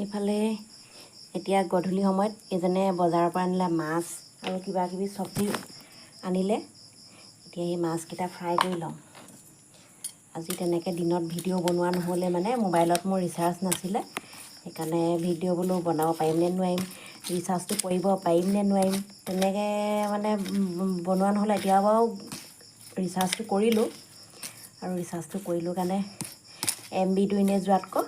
এইফালে এতিয়া গধূলি সময়ত এইজনে বজাৰৰ পৰা আনিলে মাছ আৰু কিবা কিবি চব্জি আনিলে। এতিয়া সেই মাছকেইটা ফ্ৰাই কৰি লওঁ। আজি তেনেকৈ দিনত ভিডিঅ' বনোৱা নহ'লে মানে মোবাইলত মোৰ ৰিচাৰ্জ নাছিলে সেইকাৰণে ভিডিঅ' বোলো বনাব পাৰিম নে নোৱাৰিম ৰিচাৰ্জটো কৰিব পাৰিম নে নোৱাৰিম তেনেকৈ মানে বনোৱা নহ'লে এতিয়া বাৰু ৰিচাৰ্জটো কৰিলোঁ। আৰু ৰিচাৰ্জটো কৰিলোঁ কাৰণে এম বিটো এনেই যোৱাতকৈ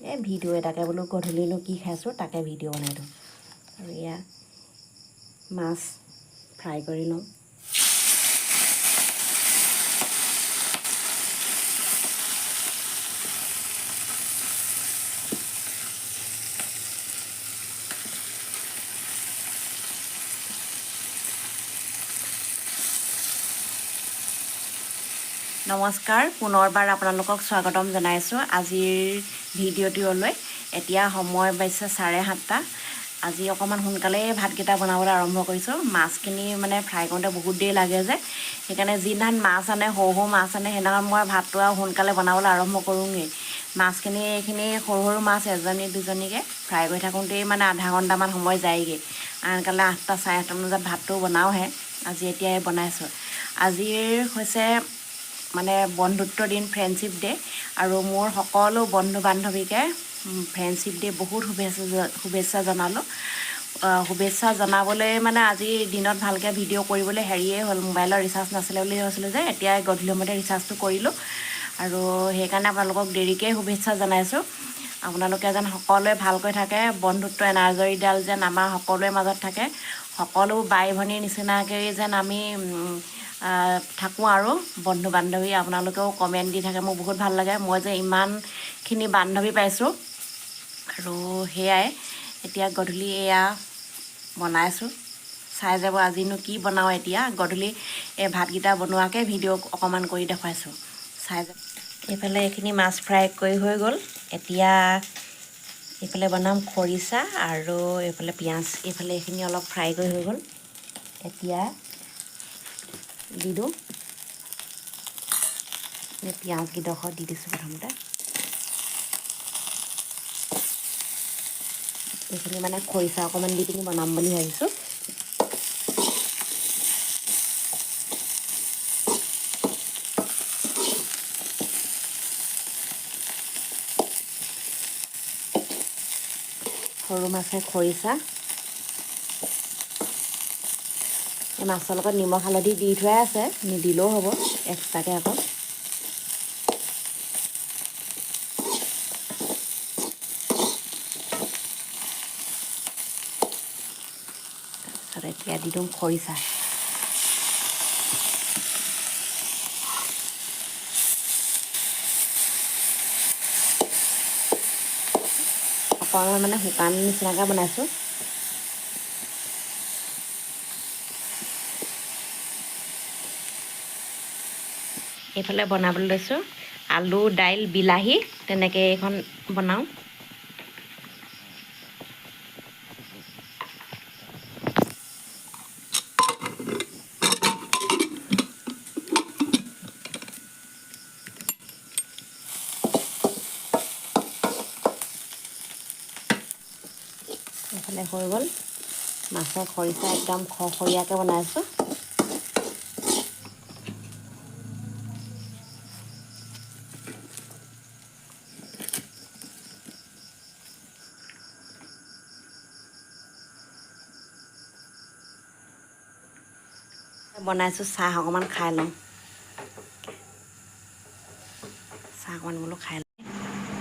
এই ভিডিঅ' এটাকে বোলো গধূলিনো কি খাইছোঁ তাকে ভিডিঅ' বনাই দিওঁ। আৰু এয়া মাছ ফ্ৰাই কৰি লওঁ। নমস্কাৰ পুনৰবাৰ আপোনালোকক স্বাগতম জনাইছোঁ আজিৰ ভিডিঅ'টোলৈ এতিয়া সময় পাইছে চাৰে সাতটা। আজি অকণমান সোনকালেই ভাতকেইটা বনাবলৈ আৰম্ভ কৰিছোঁ। মাছখিনি মানে ফ্ৰাই কৰোঁতে বহুত দেৰি লাগে যে। সেইকাৰণে যিদিনাখন মাছ আনে সৰু সৰু মাছ আনে সেইদিনাখন মই ভাতটো আৰু সোনকালে বনাবলৈ আৰম্ভ কৰোঁগৈ মাছখিনি এইখিনি সৰু সৰু মাছ এজনী দুজনীকৈ ফ্ৰাই কৰি থাকোঁতেই মানে আধা ঘণ্টামান সময় যায়গৈ। আনকালে আঠটা চাৰে আঠটামান বজাত ভাতটো বনাওঁহে। আজি এতিয়াই বনাইছোঁ। আজিৰ হৈছে মানে বন্ধুত্ব দিন ফ্ৰেণ্ডশ্বিপ ডে' আৰু মোৰ সকলো বন্ধু বান্ধৱীকে ফ্ৰেণ্ডশ্বিপ ডে' বহুত শুভেচ্ছা শুভেচ্ছা জনালোঁ। শুভেচ্ছা জনাবলৈ মানে আজি দিনত ভালকৈ ভিডিঅ' কৰিবলৈ হেৰিয়ে হ'ল মোবাইলৰ ৰিচাৰ্জ নাছিলে বুলি কৈছিলোঁ যে এতিয়া গধূলি সময়তে ৰিচাৰ্জটো কৰিলোঁ। আৰু সেইকাৰণে আপোনালোকক দেৰিকৈ শুভেচ্ছা জনাইছোঁ। আপোনালোকে যেন সকলোৱে ভালকৈ থাকে বন্ধুত্ব এনাজৰীডাল যেন আমাৰ সকলোৰে মাজত থাকে সকলো বাই ভনীৰ নিচিনাকৈ যেন আমি থাকোঁ আৰু। বন্ধু বান্ধৱী আপোনালোকেও কমেণ্ট দি থাকে মোৰ বহুত ভাল লাগে। মই যে ইমানখিনি বান্ধৱী পাইছোঁ। আৰু সেয়াই এতিয়া গধূলি এয়া বনাইছোঁ। চাই যাব আজিনো কি বনাওঁ এতিয়া। গধূলি এই ভাতকেইটা বনোৱাকৈ ভিডিঅ' অকণমান কৰি দেখুৱাইছোঁ। চাই যাব। এইফালে এইখিনি মাছ ফ্ৰাই কৰি হৈ গ'ল। এতিয়া এইফালে বনাম খৰিচা আৰু এইফালে পিঁয়াজ, এইফালে এইখিনি অলপ ফ্ৰাই কৰি হৈ গ'ল। এতিয়া দি দিওঁ। পিঁয়াজকেইডোখৰ দি দিছোঁ প্ৰথমতে। এইখিনি মানে খৰিচা অকণমান দি পিনি বনাম বুলি ভাবিছোঁ। সৰু মাছে খৰিচা। এই মাছৰ লগত নিমখ হালধি দি থোৱাই আছে নিদিলেও হ'ব এক্সট্ৰাকৈ আকৌ। তাৰপিছত এতিয়া দি দিওঁ খৰিচা। অকণমান মানে শুকান নিচিনাকৈ বনাইছোঁ। এইফালে বনাবলৈ লৈছোঁ। আলু দাইল বিলাহী তেনেকৈ এইখন বনাওঁ। এইফালে হৈ গ'ল। মাছৰ খৰিচা একদম খৰখৰীয়াকৈ বনাইছোঁ। বনাইছোঁ চাহ অকণমান খাই লওঁ। চাহ অকণমান বোলো খাই লওঁ।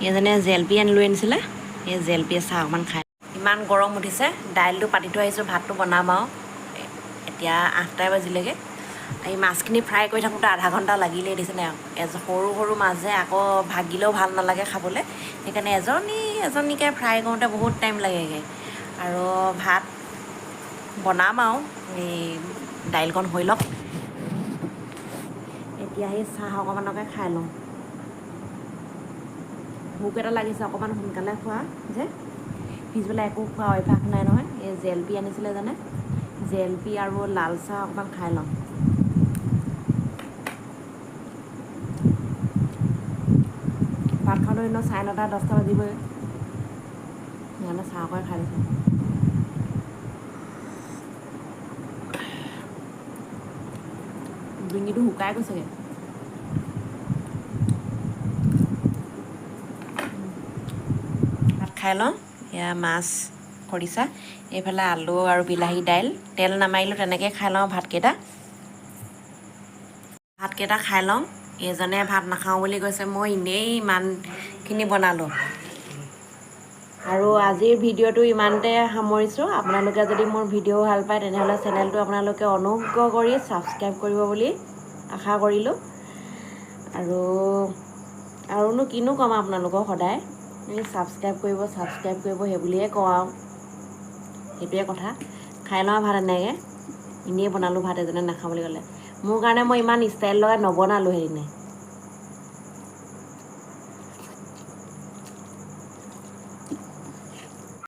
এইজনে জেলপি আনি লৈ আনিছিলে। এই জেলপিয়ে চাহ অকণমান খাই ইমান গৰম উঠিছে দাইলটো পাতি থৈ আহিছোঁ ভাতটো বনাম আৰু। এতিয়া আঠটাই বাজিলেগৈ। এই মাছখিনি ফ্ৰাই কৰি থাকোঁতে আধা ঘণ্টা লাগিলেই দিছেনে এজ সৰু সৰু মাছ যে আকৌ ভাগিলেও ভাল নালাগে খাবলৈ। সেইকাৰণে এজনী এজনীকৈ ফ্ৰাই কৰোঁতে বহুত টাইম লাগেগৈ। আৰু ভাত বনাম আৰু এই দাইলকণ হৈ লওক। এতিয়া সেই চাহ অকণমানকে খাই লওঁ। ভোক এটা লাগিছে অকণমান সোনকালে খোৱা যে। পিছবেলা একো খোৱা অভ্যাস নাই নহয়। এই জেলপি আনিছিলে জানে? জেলপি আৰু লাল চাহ অকণমান খাই লওঁ। ভাত খাওঁতে এনেও চাৰে নটা দহটা বাজিবই। সেইকাৰণে চাহ অকণ খাই লৈছোঁ। ডিঙিটো শুকাই গৈছেগৈ। খাই লওঁ। এয়া মাছ খৰিচা এইফালে আলু আৰু বিলাহী দাইল। তেল নামাৰিলোঁ তেনেকৈ খাই লওঁ ভাতকেইটা। ভাতকেইটা খাই লওঁ। এইজনে ভাত নাখাওঁ বুলি কৈছে মই এনেই ইমানখিনি বনালোঁ। আৰু আজিৰ ভিডিঅ'টো ইমানতে সামৰিছোঁ। আপোনালোকে যদি মোৰ ভিডিঅ' ভাল পায় তেনেহ'লে চেনেলটো আপোনালোকে অনুগ্ৰহ কৰি ছাবস্ক্ৰাইব কৰিব বুলি আশা কৰিলোঁ। আৰু আৰুনো কিনো ক'ম আপোনালোকক সদায়? ছাবস্ক্ৰাইব কৰিব ছাবস্ক্ৰাইব কৰিব সেই বুলিয়ে কওঁ আৰু। সেইটোৱে কথা। খাই লওঁ ভাত এনেকৈ। এনেই বনালোঁ ভাত এজনে নাখাওঁ বুলি ক'লে। মোৰ কাৰণে মই ইমান ষ্টাইল লগাই নবনালোঁ সেইদিনাই।